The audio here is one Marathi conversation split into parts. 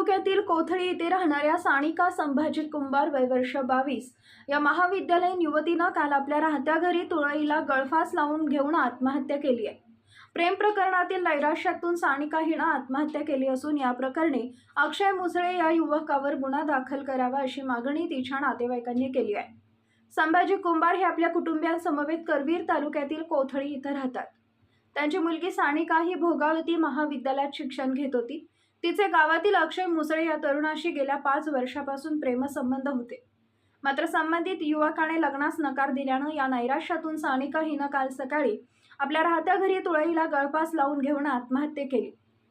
तालुक्यातील कोथळी येथे राहणाऱ्या सानिका संभाजी कुंभार वयवर्ष बावीस. या महाविद्यालयीन युवतीनं काल आपल्या राहत्या घरी तुळईला गळफास लावून घेऊन आत्महत्या केली आहे. प्रेम प्रकरणातील नैराश्यातून सानिका हिनं आत्महत्या केली असून या प्रकरणी अक्षय मुसळे या युवकावर गुन्हा दाखल करावा अशी मागणी तिच्या नातेवाईकांनी केली आहे. संभाजी कुंभार हे आपल्या कुटुंबियांसमवेत करवीर तालुक्यातील कोथळी इथं राहतात. त्यांची मुलगी सानिका ही भोगावती महाविद्यालयात शिक्षण घेत होती. तिचे गावातील अक्षय मुसळे या तरुणाशी गेल्या पाच वर्षापासून प्रेमसंबंध होते. मात्र संबंधित युवकाने लग्नास नकार दिल्यानं या नैराश्यातून सानिका हिनं काल सकाळी आपल्या राहत्या घरी तुळईला गळपास लावून घेऊन आत्महत्या केली.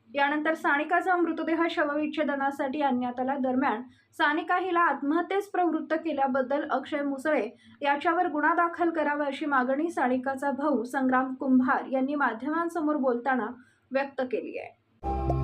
यानंतर सानिकाचा मृतदेह शवविच्छेदनासाठी आणण्यात आला दरम्यान सानिका हिला आत्महत्येस प्रवृत्त केल्याबद्दल अक्षय मुसळे याच्यावर गुन्हा दाखल करावा अशी मागणी सानिकाचा भाऊ संग्राम कुंभार यांनी माध्यमांसमोर बोलताना व्यक्त केली आहे.